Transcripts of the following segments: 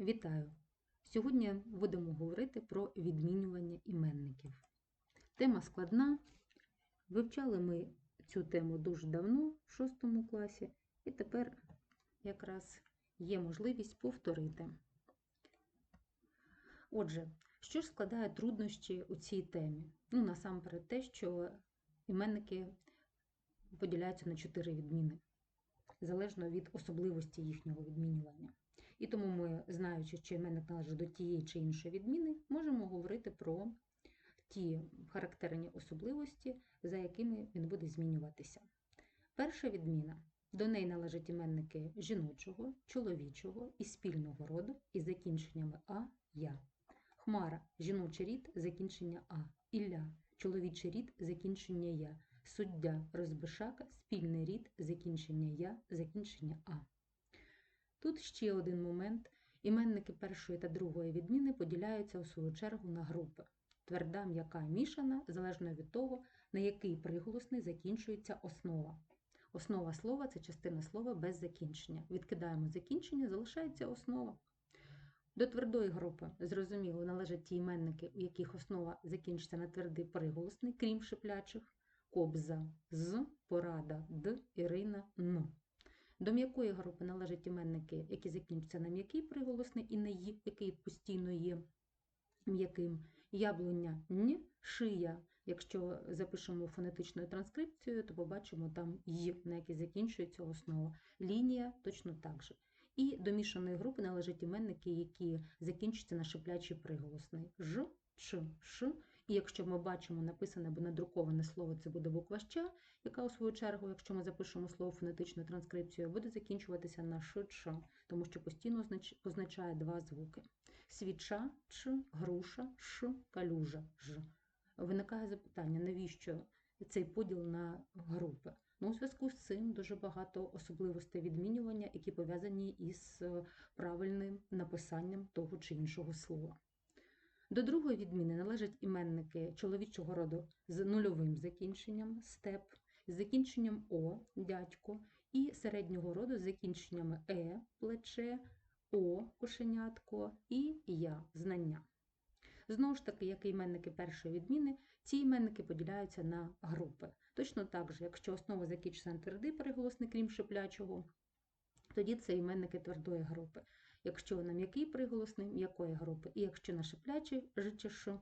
Вітаю! Сьогодні будемо говорити про відмінювання іменників. Тема складна. Вивчали ми цю тему дуже давно, в 6 класі, і тепер якраз є можливість повторити. Отже, що ж складає труднощі у цій темі? Ну, насамперед, те, що іменники поділяються на чотири відміни, залежно від особливості їхнього відмінювання. І тому ми, знаючи, що іменник належить до тієї чи іншої відміни, можемо говорити про ті характерні особливості, за якими він буде змінюватися. Перша відміна. До неї належать іменники жіночого, чоловічого і спільного роду із закінченнями А, Я. Хмара жіночий рід закінчення А. Ілля чоловічий рід закінчення Я. Суддя розбишака спільний рід закінчення Я, закінчення А. Тут ще один момент. Іменники першої та другої відміни поділяються у свою чергу на групи. Тверда, м'яка, мішана, залежно від того, на який приголосний закінчується основа. Основа слова це частина слова без закінчення. Відкидаємо закінчення, залишається основа. До твердої групи, зрозуміло, належать ті іменники, у яких основа закінчиться на твердий приголосний, крім шиплячих, кобза, з, порада, д, Ірина, н. До м'якої групи належать іменники, які закінчуються на м'який приголосний і на «ї», який постійно є м'яким. Яблуня н, шия. Якщо запишемо фонетичною транскрипцією, то побачимо там «й», на який закінчується основа. Лінія точно так же. І до мішаної групи належать іменники, які закінчуються на шиплячий приголосний ж, ч, ш. І якщо ми бачимо написане або надруковане слово, це буде буква «щ», яка у свою чергу, якщо ми запишемо слово фонетичною транскрипцією, буде закінчуватися на ш, тому що постійно означає два звуки. Свіча, ч, груша, ш, калюжа, ж. Виникає запитання, навіщо цей поділ на групи? Ну, у зв'язку з цим дуже багато особливостей відмінювання, які пов'язані із правильним написанням того чи іншого слова. До другої відміни належать іменники чоловічого роду з нульовим закінченням степ, з закінченням О дядько і середнього роду з закінченнями Е плече, О кошенятко і Я знання. Знову ж таки, як і іменники першої відміни, ці іменники поділяються на групи. Точно так же, якщо основа закінчиться на твердий приголосний, крім шиплячого, тоді це іменники твердої групи. Якщо на м'який приголосний м'якої групи, і якщо на шиплячий жичешу,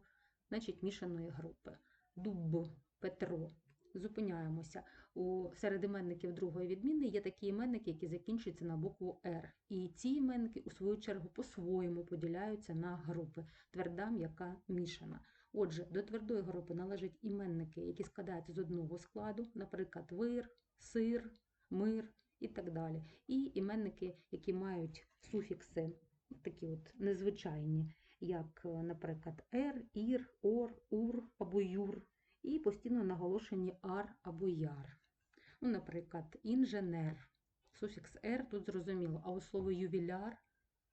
значить мішаної групи. Дуб, Петро. Зупиняємося. У серед іменників другої відміни є такі іменники, які закінчуються на букву Р. І ці іменники, у свою чергу, по-своєму поділяються на групи тверда, м'яка, мішана. Отже, до твердої групи належать іменники, які складаються з одного складу, наприклад, вир, сир, мир і так далі. І іменники, які мають суфікси такі от незвичайні, як, наприклад, ер, ір, ор, ур або юр, і постійно наголошені ар або яр. Ну, Наприклад, інженер. Суфікс ер тут зрозуміло, а у слово ювіляр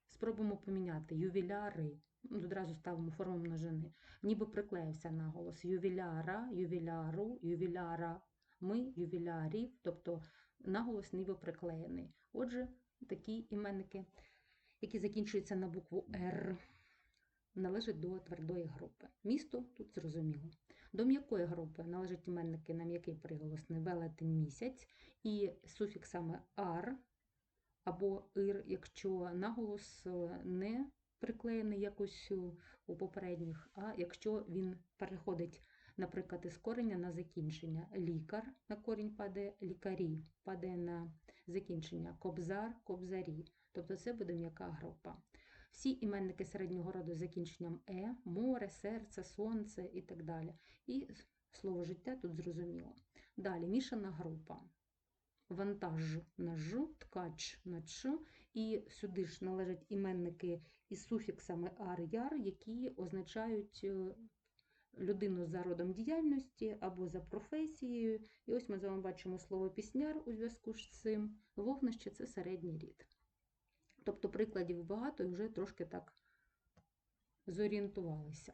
спробуємо поміняти ювіляри. Ну, Одразу ставимо форму множини. Ніби приклеївся наголос ювіляра, ювіляру, ювіляра, ми, ювілярів, тобто наголос ніби приклеєний. Отже, такі іменники, які закінчуються на букву Р, належать до твердої групи. Місто тут зрозуміло. До м'якої групи належать іменники на м'який приголосний велетень місяць і суфіксами ар або ир, якщо наголос не приклеєний якось у попередніх, а якщо він переходить, наприклад, із корення на закінчення. Лікар на корінь падає лікарі, падає на закінчення кобзар, кобзарі. Тобто це буде м'яка група. Всі іменники середнього роду з закінченням е, море, серце, сонце і так далі. І слово життя тут зрозуміло. Далі мішана група. Вантаж на ж, ткач на ч, і сюди ж належать іменники із суфіксами ар-яр, які означають людину за родом діяльності або за професією. І ось ми з вами бачимо слово пісняр у зв'язку з цим. Вогнище це середній рід. Тобто прикладів багато і вже трошки так зорієнтувалися.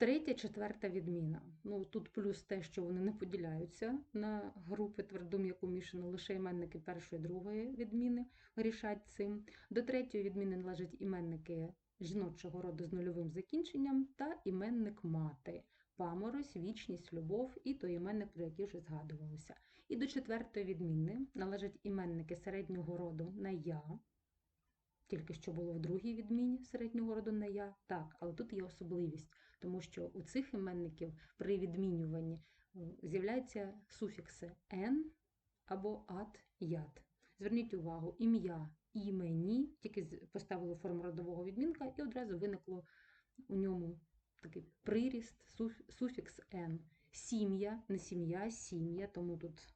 Третя, четверта відміна. Ну, тут плюс те, що вони не поділяються на групи тверду м'яку мішану, лише іменники першої другої відміни вирішать цим. До третьої відміни належать іменники жіночого роду з нульовим закінченням та іменник мати, паморозь, вічність, любов і той іменник, про який вже згадувалося. І до четвертої відміни належать іменники середнього роду на я, тільки що було в другій відміні середнього роду на я. Так, але тут є особливість, тому що у цих іменників при відмінюванні з'являються суфікси «ен» або «ат», «ят». Зверніть увагу, ім'я імені, тільки поставили форму родового відмінка, і одразу виникло у ньому такий приріст, суфікс «н». Сім'я, не сім'я, сім'я, тому тут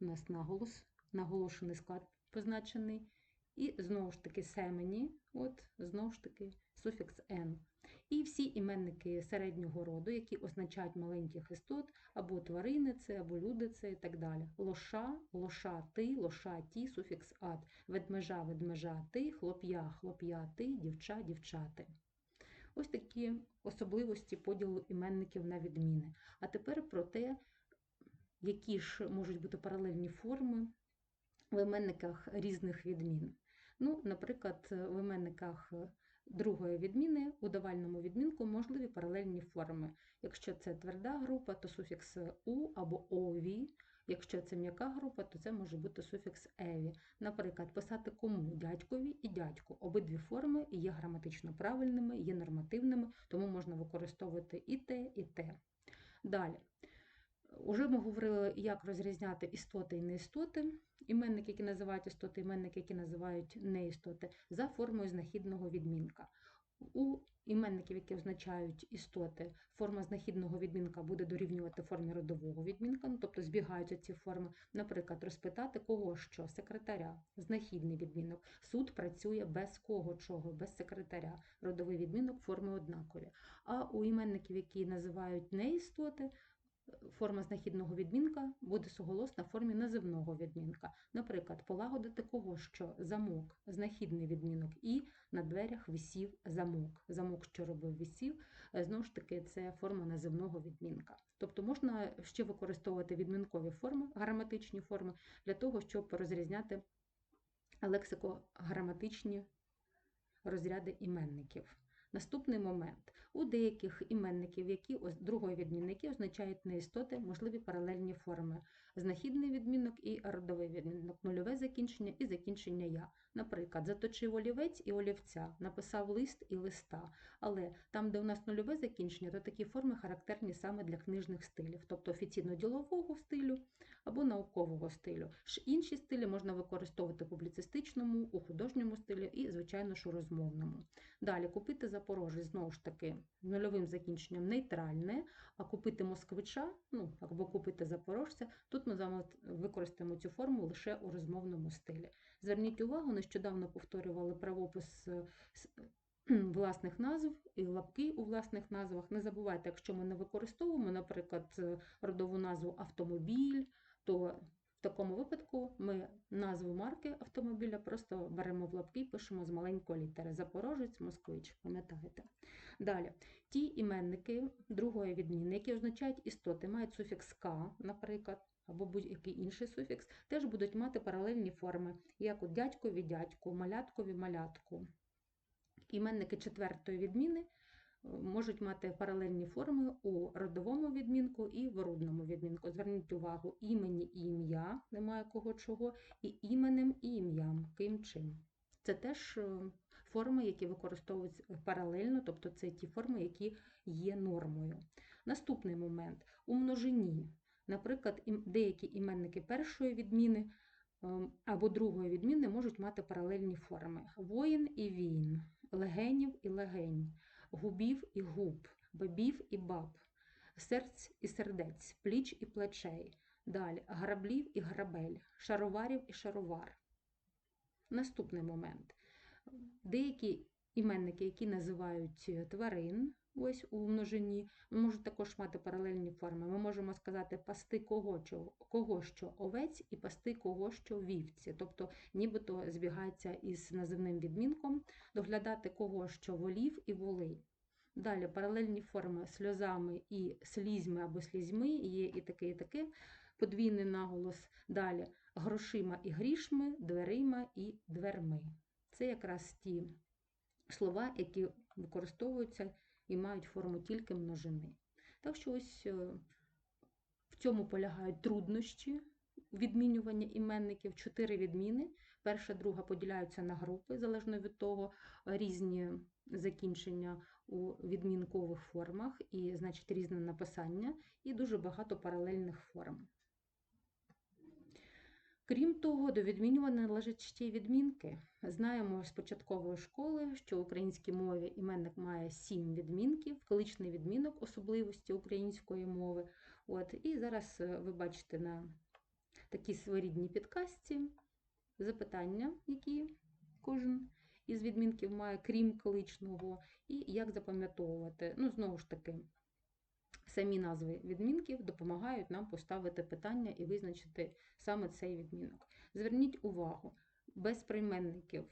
у нас наголос, наголошений склад позначений. І знову ж таки семені, от знову ж таки суфікс «ен». І всі іменники середнього роду, які означають маленьких істот, або тварини це, або люди це і так далі. Лоша, лошати, лошаті, суфікс ат, ведмежа, ведмежати, хлоп'я, хлоп'яти, дівча, дівчати. Ось такі особливості поділу іменників на відміни. А тепер про те, які ж можуть бути паралельні форми в іменниках різних відмін. Ну, наприклад, в іменниках другої відміни у давальному відмінку можливі паралельні форми. Якщо це тверда група, то суфікс у або ові. Якщо це м'яка група, то це може бути суфікс еві. Наприклад, писати кому дядькові і дядьку. Обидві форми є граматично правильними, є нормативними, тому можна використовувати і те, і те. Далі. Уже ми говорили, як розрізняти істоти і неістоти, іменники, які називають істоти, іменники, які називають неістоти, за формою знахідного відмінка. У іменників, які означають істоти, форма знахідного відмінка буде дорівнювати формі родового відмінка, ну, тобто збігаються ці форми. Наприклад, розпитати кого що, секретаря, знахідний відмінок. Суд працює без кого чого, без секретаря. Родовий відмінок форми однакові. А у іменників, які називають неістоти, форма знахідного відмінка буде суголосна в формі називного відмінка. Наприклад, полагодити кого що замок, знахідний відмінок, і на дверях висів замок. Замок, що робив висів, е, знову ж таки, це форма називного відмінка. Тобто можна ще використовувати відмінкові форми, граматичні форми, для того, щоб розрізняти лексико-граматичні розряди іменників. Наступний момент. У деяких іменників, які другої відмінники означають неістоти, можливі паралельні форми. Знахідний відмінок і родовий відмінок, нульове закінчення і закінчення я. Наприклад, заточив олівець і олівця, написав лист і листа. Але там, де у нас нульове закінчення, то такі форми характерні саме для книжних стилів, тобто офіційно-ділового стилю або наукового стилю. Інші стилі можна використовувати в публіцистичному, у художньому стилі і, звичайно ж, у розмовному. Далі купити Запорожець знову ж таки нульовим закінченням нейтральне, а купити москвича, ну або купити запорожця, тут ми з використаємо цю форму лише у розмовному стилі. Зверніть увагу, нещодавно повторювали правопис е, власних назв і лапки у власних назвах. Не забувайте, якщо ми не використовуємо, наприклад, е, родову назву автомобіль, то в такому випадку ми назву марки автомобіля просто беремо в лапки і пишемо з маленької літери Запорожець, Москвич, пам'ятаєте. Далі, ті іменники другої відміни, які означають істоти, мають суфікс «к», наприклад, або будь-який інший суфікс, теж будуть мати паралельні форми, як у дядькові дядьку, маляткові малятку. Іменники четвертої відміни е, можуть мати паралельні форми у родовому відмінку і в рудному відмінку. Зверніть увагу, імені і ім'я, немає кого чого, і іменем і ім'ям, ким чим. Це теж е, форми, які використовуються паралельно, тобто це ті форми, які є нормою. Наступний момент у множині. Наприклад, деякі іменники першої відміни ем, або другої відміни можуть мати паралельні форми: воїн і війн, легенів і легень, губів і губ, бабів і баб, серць і сердець, пліч і плечей. Далі граблів і грабель, шароварів і шаровар. Наступний момент. Деякі іменники, які називають е, тварин, ось у множині, можуть також мати паралельні форми. Ми можемо сказати пасти кого, кого що овець і пасти кого що вівці. Тобто нібито збігається із називним відмінком, доглядати кого що волів і воли. Далі паралельні форми сльозами і слізьми або слізьми, є і таке, і таке. Подвійний наголос. Далі грошима і грішми, дверима і дверми. Це якраз ті слова, які використовуються і мають форму тільки множини. Так що ось е, в цьому полягають труднощі відмінювання іменників, чотири відміни. Перша, друга поділяються на групи, залежно від того, різні закінчення у відмінкових формах, і, значить, різне написання, і дуже багато паралельних форм. Крім того, до відмінювання належать ще й відмінки. Знаємо з початкової школи, що в українській мові іменник має сім відмінків, кличний відмінок особливості української мови. От, і зараз е, ви бачите на такій своєрідній підкасті запитання, які кожен із відмінків має, крім кличного, і як запам'ятовувати. Ну, знову ж таки, самі назви відмінків допомагають нам поставити питання і визначити саме цей відмінок. Зверніть увагу, без прийменників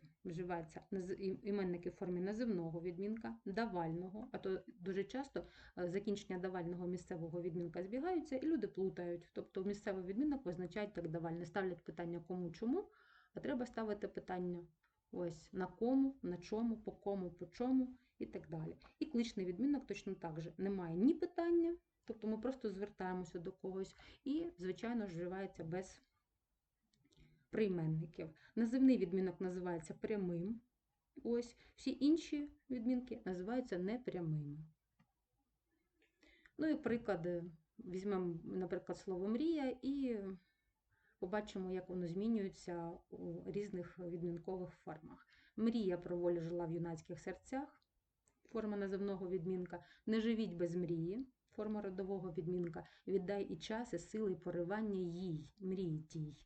і- іменники в формі називного відмінка, давального, а то дуже часто е, закінчення давального місцевого відмінка збігаються, і люди плутають. Тобто місцевий відмінок визначають як давальне, ставлять питання кому, чому, а треба ставити питання ось на кому, на чому, по кому, по чому і так далі. І кличний відмінок точно так же немає ні питання, тобто ми просто звертаємося до когось, і, звичайно ж, вживається без прийменників. Називний відмінок називається прямим. Ось всі інші відмінки називаються непрямими. Ну і приклади. Візьмемо, наприклад, слово мрія і побачимо, як воно змінюється у різних відмінкових формах. Мрія про волю жила в юнацьких серцях, форма називного відмінка. Не живіть без мрії, форма родового відмінка. Віддай і час, і сили, і поривання їй, мрії тій,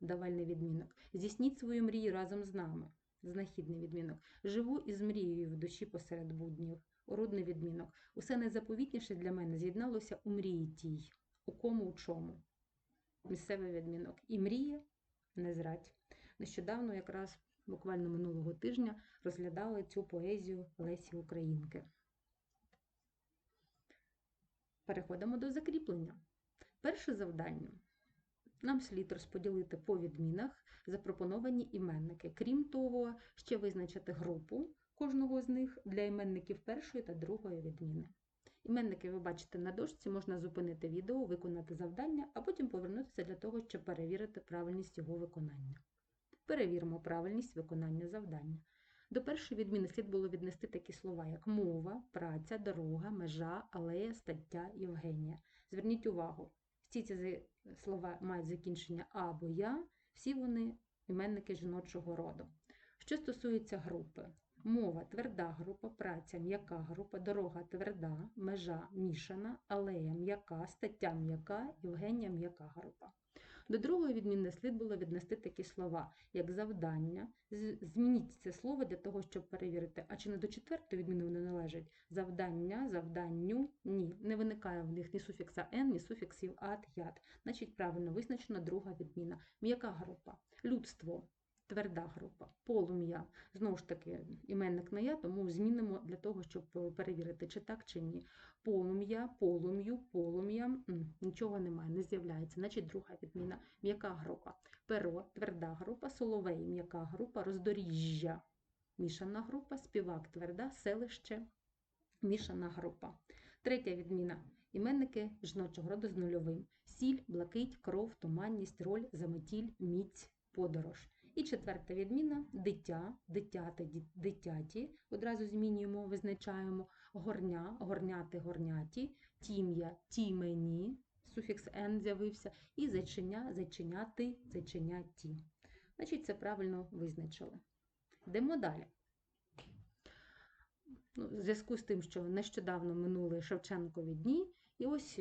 давальний відмінок. Здійсніть свою мрію разом з нами, знахідний відмінок. Живу із мрією в душі посеред буднів, уродний відмінок. Усе найзаповітніше для мене з'єдналося у мрії тій, у кому, у чому. Місцевий відмінок. І мріє, не зрадь. Нещодавно, якраз буквально минулого тижня, розглядали цю поезію Лесі Українки. Переходимо до закріплення. Перше завдання. Нам слід розподілити по відмінах запропоновані іменники. Крім того, ще визначити групу кожного з них для іменників першої та другої відміни. Іменники ви бачите на дошці, можна зупинити відео, виконати завдання, а потім повернутися для того, щоб перевірити правильність його виконання. Перевіримо правильність виконання завдання. До першої відміни слід було віднести такі слова, як мова, праця, дорога, межа, алея, стаття, Євгенія. Зверніть увагу, всі ці слова мають закінчення або я, всі вони іменники жіночого роду. Що стосується групи, мова тверда група, праця м'яка група, дорога тверда, межа мішана, алея м'яка, стаття м'яка, Євгенія м'яка група. До другої відміни слід було віднести такі слова, як завдання. Змініть це слово для того, щоб перевірити, а чи не до четвертої відміни вони належать. Завдання, завданню, ні. Не виникає в них ні суфікса «н», ні суфіксів ад, яд. Значить, правильно визначена друга відміна. М'яка група. Людство. Тверда група, полум'я. Знову ж таки, іменник не я, тому змінимо для того, щоб е, перевірити, чи так, чи ні. Полум'я, полум'ю, полум'я. Нічого немає, не з'являється. Значить, друга відміна. М'яка група. Перо, тверда група, соловей, м'яка група, роздоріжжя. Мішана група, співак, тверда, селище, мішана група. Третя відміна. Іменники жіночого роду з нульовим. Сіль, блакить, кров, туманність, роль, заметіль, міць, подорож. І четверта відміна дитя, дитята, ді- дитяті. Одразу змінюємо, визначаємо горня, горняти, горняті, тім'я, тімені, суфікс «н» з'явився, і зайчиня, зайчиняти, зайчиняті. Значить, це правильно визначили. Йдемо далі. Ну, в зв'язку з тим, що нещодавно минули Шевченкові дні, і ось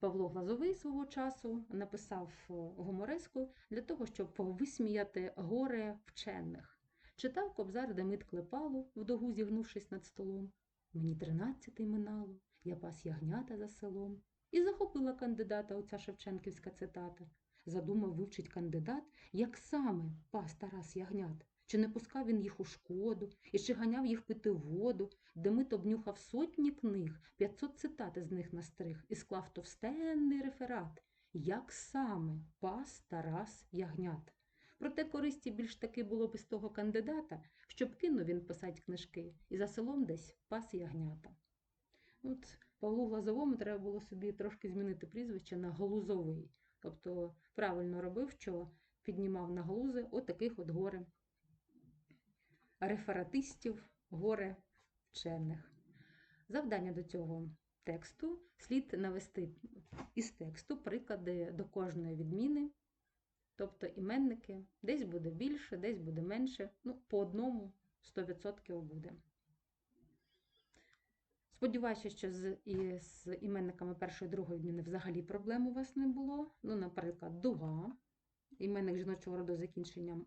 Павло Глазовий свого часу написав гумореску для того, щоб висміяти горе вчених. Читав кобзар Демит Клепалу, вдогу зігнувшись над столом. Мені тринадцятий минало, я пас ягнята за селом. І захопила кандидата оця шевченківська цитата. Задумав вивчить кандидат, як саме пас Тарас ягнят. Чи не пускав він їх у шкоду, і чи ганяв їх пити воду, Демид обнюхав сотні книг, 500 цитат з них настриг і склав товстенний реферат, як саме пас Тарас Ягнят. Проте користі більш таки було б з того кандидата, щоб кинув він писать книжки, і за селом десь пас ягнята. От Павлу Глазовому треба було собі трошки змінити прізвище на Глузовий. Тобто правильно робив, що піднімав на глузи отаких от горе рефератистів, горе вчених. Завдання до цього тексту слід навести із тексту приклади до кожної відміни, тобто іменники, десь буде більше, десь буде менше, ну, по одному 100% буде. Сподіваюся, що з, і з іменниками першої другої відміни взагалі проблем у вас не було. Ну, наприклад, дуга, іменник жіночого роду з закінченням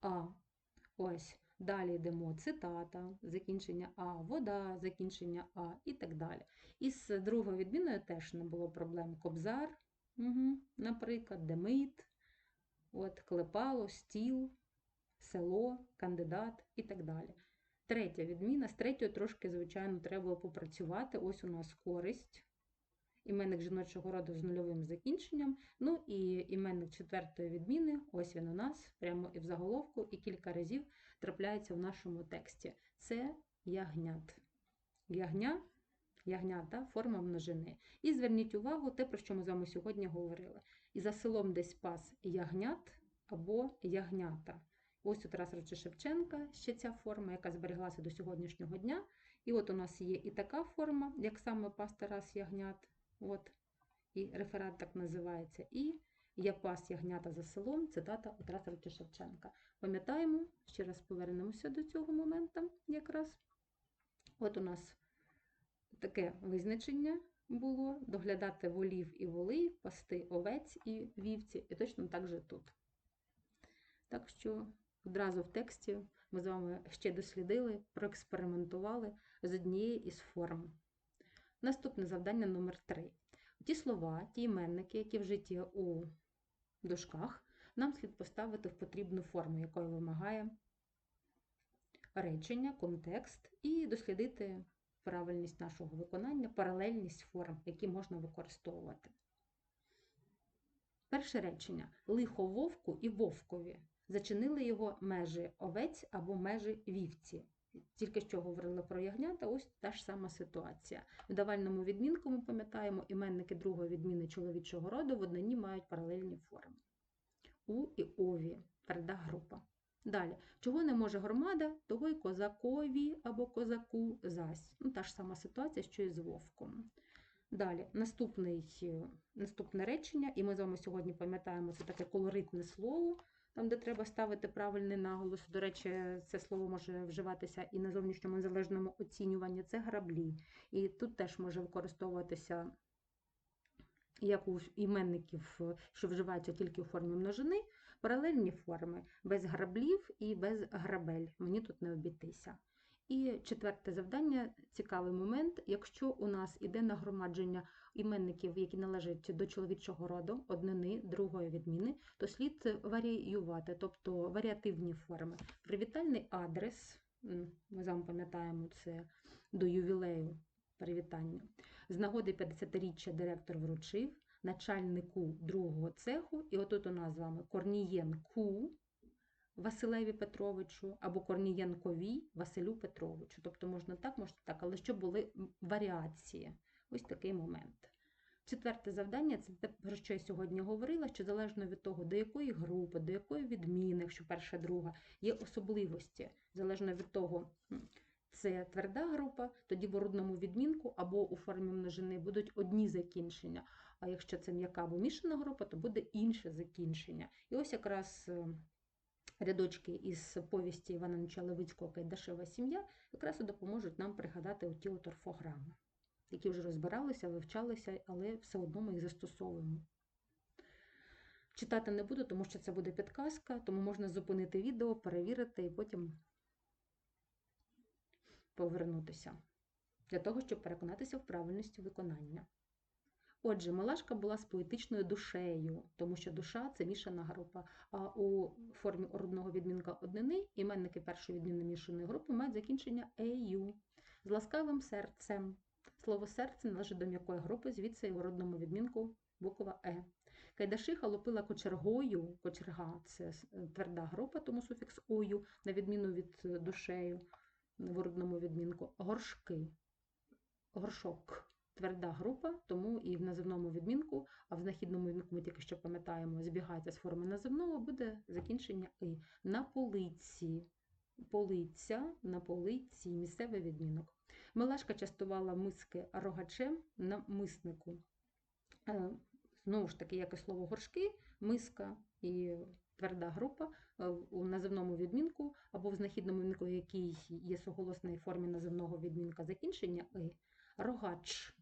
А. Ось. Далі йдемо цитата, закінчення А, вода, закінчення А і так далі. І з другою відміною теж не було проблем. Кобзар, угу, наприклад, демит, от, клепало, стіл, село, кандидат і так далі. Третя відміна. З третьою трошки, звичайно, треба було попрацювати. Ось у нас користь. Іменник жіночого роду з нульовим закінченням. Ну і іменник четвертої відміни, ось він у нас, прямо і в заголовку, і кілька разів трапляється в нашому тексті. Це ягнят. Ягня, ягнята, форма множини. І зверніть увагу те, про що ми з вами сьогодні говорили. І за селом десь пас ягнят або ягнята. Ось у Тараса Шевченка ще ця форма, яка збереглася до сьогоднішнього дня. І от у нас є і така форма, як саме пас Тарас Ягнят. От, І реферат так називається. І я пас ягнята за селом, цитата у Тараса Шевченка. Пам'ятаємо, ще раз повернемося до цього моменту якраз. От у нас таке визначення було: доглядати волів і воли, пасти овець і вівці, і точно так же тут. Так що одразу в тексті ми з вами ще дослідили, проекспериментували з однієї із форм. Наступне завдання номер 3 Ті слова, ті іменники, які вжиті у дужках, нам слід поставити в потрібну форму, якою вимагає речення, контекст, і дослідити правильність нашого виконання, паралельність форм, які можна використовувати. Перше речення лихо вовку і вовкові. Зачинили його межі овець або межі вівці. Тільки що говорили про ягнята, ось та ж сама ситуація. В давальному відмінку ми пам'ятаємо, іменники другої відміни чоловічого роду в однині мають паралельні форми. У і ові тверда група. Далі, чого не може громада, того й козакові або козаку зась. Ну, Та ж сама ситуація, що і з вовком. Далі, наступний, наступне речення, і ми з вами сьогодні пам'ятаємо, це таке колоритне слово там, де треба ставити правильний наголос. До речі, це слово може вживатися і на зовнішньому незалежному оцінюванні це граблі. І тут теж може використовуватися як у іменників, що вживаються тільки у формі множини, паралельні форми без граблів і без грабель. Мені тут не обійтися. І четверте завдання цікавий момент. Якщо у нас іде нагромадження іменників, які належать до чоловічого роду, однини, другої відміни, то слід варіювати, тобто варіативні форми. Привітальний адрес, ми з вами пам'ятаємо це до ювілею привітання. З нагоди 50-річчя директор вручив начальнику другого цеху, і отут у нас з вами Корнієнку. Василеві Петровичу або Корнієнковій Василю Петровичу. Тобто можна так, можна так, але щоб були варіації. Ось такий момент. Четверте завдання це те, про що я сьогодні говорила, що залежно від того, до якої групи, до якої відміни, якщо перша, друга, є особливості, залежно від того, це тверда група, тоді в родному відмінку або у формі множини будуть одні закінчення. А якщо це м'яка або мішана група, то буде інше закінчення. І ось якраз е, рядочки із повісті Івана Ніча Левицького Кайдашева сім'я якраз і допоможуть нам пригадати оті от орфограми які вже розбиралися, вивчалися, але все одно ми їх застосовуємо. Читати не буду, тому що це буде підказка, тому можна зупинити відео, перевірити і потім повернутися для того, щоб переконатися в правильності виконання. Отже, Милашка була з поетичною душею, тому що душа це мішана група. А у формі родного відмінка однини іменники першої відміни мішаної групи мають закінчення ею з ласкавим серцем. Слово серце належить до м'якої групи, звідси і в родному відмінку буква Е. Кайдашиха лупила кочергою, кочерга це тверда група, тому суфікс ою, на відміну від е, душею в родному відмінку. Горшки, горшок тверда група, тому і в називному відмінку, а в знахідному відмінку ми тільки що пам'ятаємо, збігається з форми називного, буде закінчення и. На полиці, полиця, на полиці, місцевий відмінок. Милашка частувала миски рогачем на миснику. Е, Знову ж таки, як і слово горшки, миска і тверда група е, у називному відмінку або в знахідному відмінку, який є суголосній формі називного відмінка закінчення и. Рогач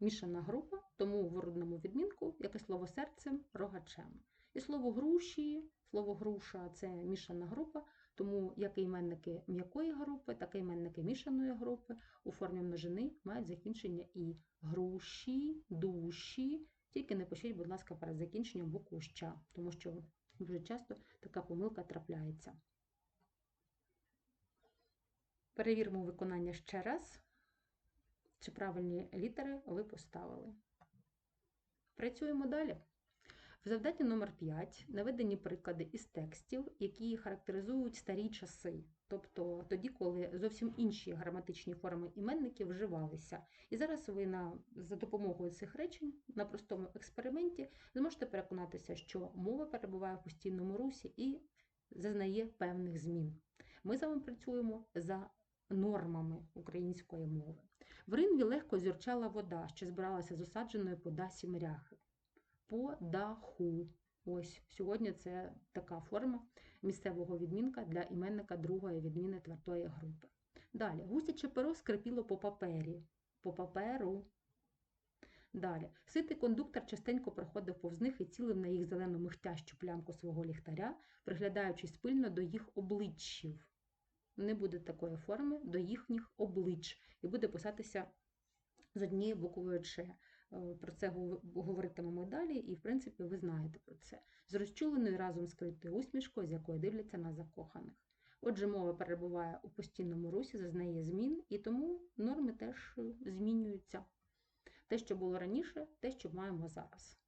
мішана група, тому в родному відмінку, як і слово серцем, рогачем. І слово груші, слово груша це мішана група, тому як іменники м'якої групи, так і іменники мішаної групи у формі множини мають закінчення і груші, душі. Тільки не пишіть, будь ласка, перед закінченням букву ща, тому що дуже часто така помилка трапляється. Перевіримо виконання ще раз, чи правильні літери ви поставили. Працюємо далі. В завданні номер 5 наведені приклади із текстів, які характеризують старі часи, тобто тоді, коли зовсім інші граматичні форми іменників вживалися. І зараз ви на, за допомогою цих речень на простому експерименті зможете переконатися, що мова перебуває в постійному русі і зазнає певних змін. Ми з вами працюємо за нормами української мови. В ринві легко зюрчала вода, що збиралася з осадженої по дасі мряхи. По даху. Ось сьогодні це така форма місцевого відмінка для іменника другої відміни твердої групи. Далі, гусяче перо скрипіло по папері, по паперу. Далі, ситий кондуктор частенько проходив повз них і цілив на їх зелену михтящу плямку свого ліхтаря, приглядаючись пильно до їх обличчів. Не буде такої форми до їхніх облич, і буде писатися з однією буквою Ч. Е, Про це гов- говоритимемо далі, і, в принципі, ви знаєте про це. З розчуленою разом скритою усмішкою, з якої дивляться на закоханих. Отже, мова перебуває у постійному русі, зазнає змін, і тому норми теж е, змінюються. Те, що було раніше, те, що маємо зараз.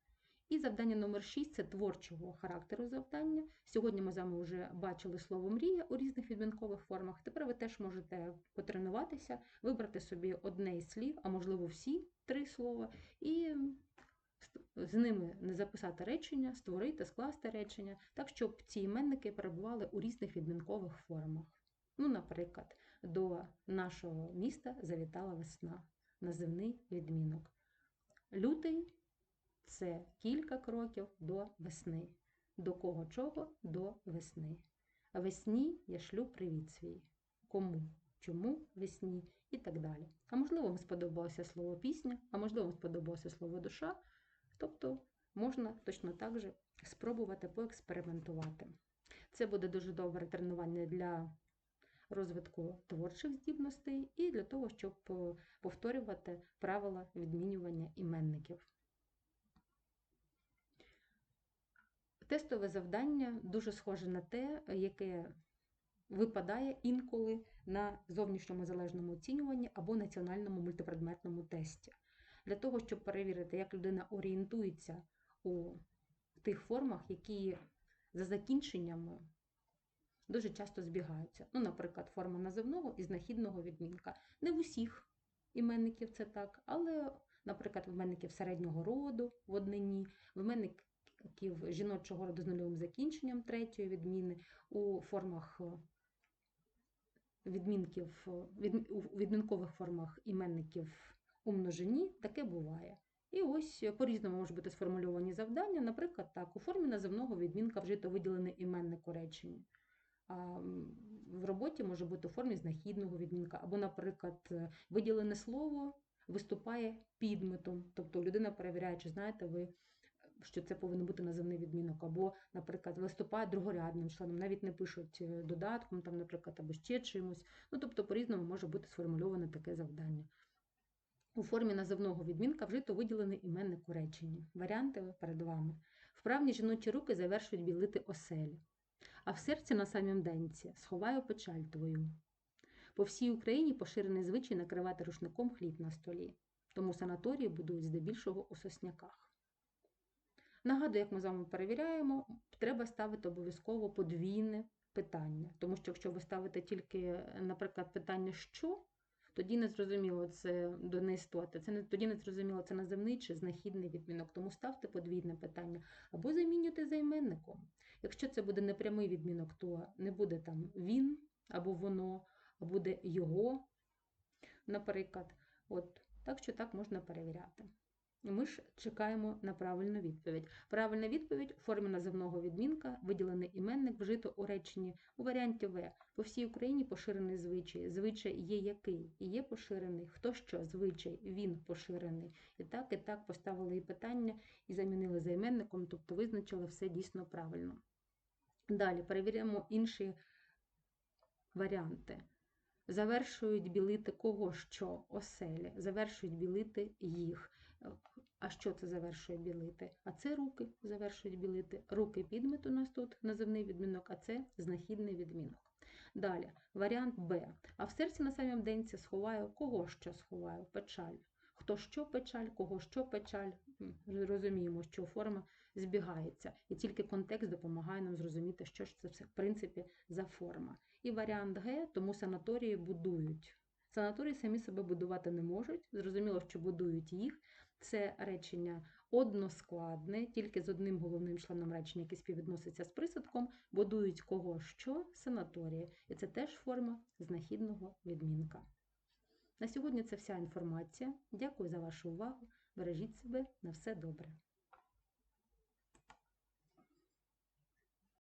І завдання номер 6 це творчого характеру завдання. Сьогодні ми з вами вже бачили слово мрія у різних відмінкових формах. Тепер ви теж можете потренуватися, вибрати собі одне із слів, а можливо всі три слова, і з ними не записати речення, створити, скласти речення, так, щоб ці іменники перебували у різних відмінкових формах. Ну, наприклад, до нашого міста завітала весна, називний відмінок. Лютий це кілька кроків до весни. До кого чого? До весни. Весні я шлю привіт свій. Кому? Чому весні? І так далі. А можливо, вам сподобалося слово пісня, а можливо, вам сподобалося слово душа. Тобто можна точно так же спробувати поекспериментувати. Це буде дуже добре тренування для розвитку творчих здібностей і для того, щоб е, повторювати правила відмінювання іменників. Тестове завдання дуже схоже на те, яке випадає інколи на зовнішньому залежному оцінюванні або національному мультипредметному тесті. Для того, щоб перевірити, як людина орієнтується у тих формах, які за закінченнями дуже часто збігаються. Ну, наприклад, форма називного і знахідного відмінка. Не в усіх іменників це так, але, наприклад, в іменників середнього роду в однині, в іменників жіночого роду з нульовим закінченням третьої відміни, у формах е, відмінків, е, від, у відмінкових формах іменників у множині таке буває. І ось е, по-різному можуть бути сформульовані завдання. Наприклад, так, у формі називного відмінка вжито виділений іменник у реченні. А в роботі може бути у формі знахідного відмінка, або, наприклад, виділене слово виступає підметом. Тобто людина перевіряє, чи знаєте ви, що це повинен бути називний відмінок, або, наприклад, виступає другорядним членом, навіть не пишуть е, додатком, там, наприклад, або ще чимось. Ну, тобто, по-різному може бути сформульоване таке завдання. У формі називного відмінка вжито виділений іменник у реченні. Варіанти перед вами. Вправні жіночі руки завершують білити оселі. А в серці на самім денці сховаю печаль твою. По всій Україні поширений звичай накривати рушником хліб на столі. Тому санаторії будують здебільшого у сосняках. Нагадую, як ми з вами перевіряємо, треба ставити обов'язково подвійне питання. Тому що якщо ви ставите тільки, наприклад, питання що, тоді не зрозуміло, це до істоти, це не тоді не зрозуміло, це наземний чи знахідний відмінок. Тому ставте подвійне питання або замінюйте займенником. Якщо це буде непрямий відмінок, то не буде там він або воно, а буде його, наприклад. От, так що так можна перевіряти. Ми ж чекаємо на правильну відповідь. Правильна відповідь у формі називного відмінка, виділений іменник вжито у реченні у варіанті В. По всій Україні поширений звичай. Звичай є який є поширений. Хто що? Звичай, він поширений. І так, і так поставили і питання і замінили займенником, тобто визначили все дійсно правильно. Далі перевіряємо інші варіанти. Завершують білити кого що оселі, завершують білити їх. А що це завершує білити? А це руки завершують білити. Руки підмет у нас тут називний відмінок, а це знахідний відмінок. Далі, варіант Б. А в серці на самім денці сховаю, кого що сховаю? Печаль. Хто що печаль, кого що печаль. Розуміємо, що форма збігається. І тільки контекст допомагає нам зрозуміти, що ж це все в принципі за форма. І варіант Г, тому санаторії будують. Санаторії самі себе будувати не можуть. Зрозуміло, що будують їх. Це речення односкладне, тільки з одним головним членом речення, який співвідноситься з присадком, будують кого що санаторії. І це теж форма знахідного відмінка. На сьогодні це вся інформація. Дякую за вашу увагу. Бережіть себе на все добре.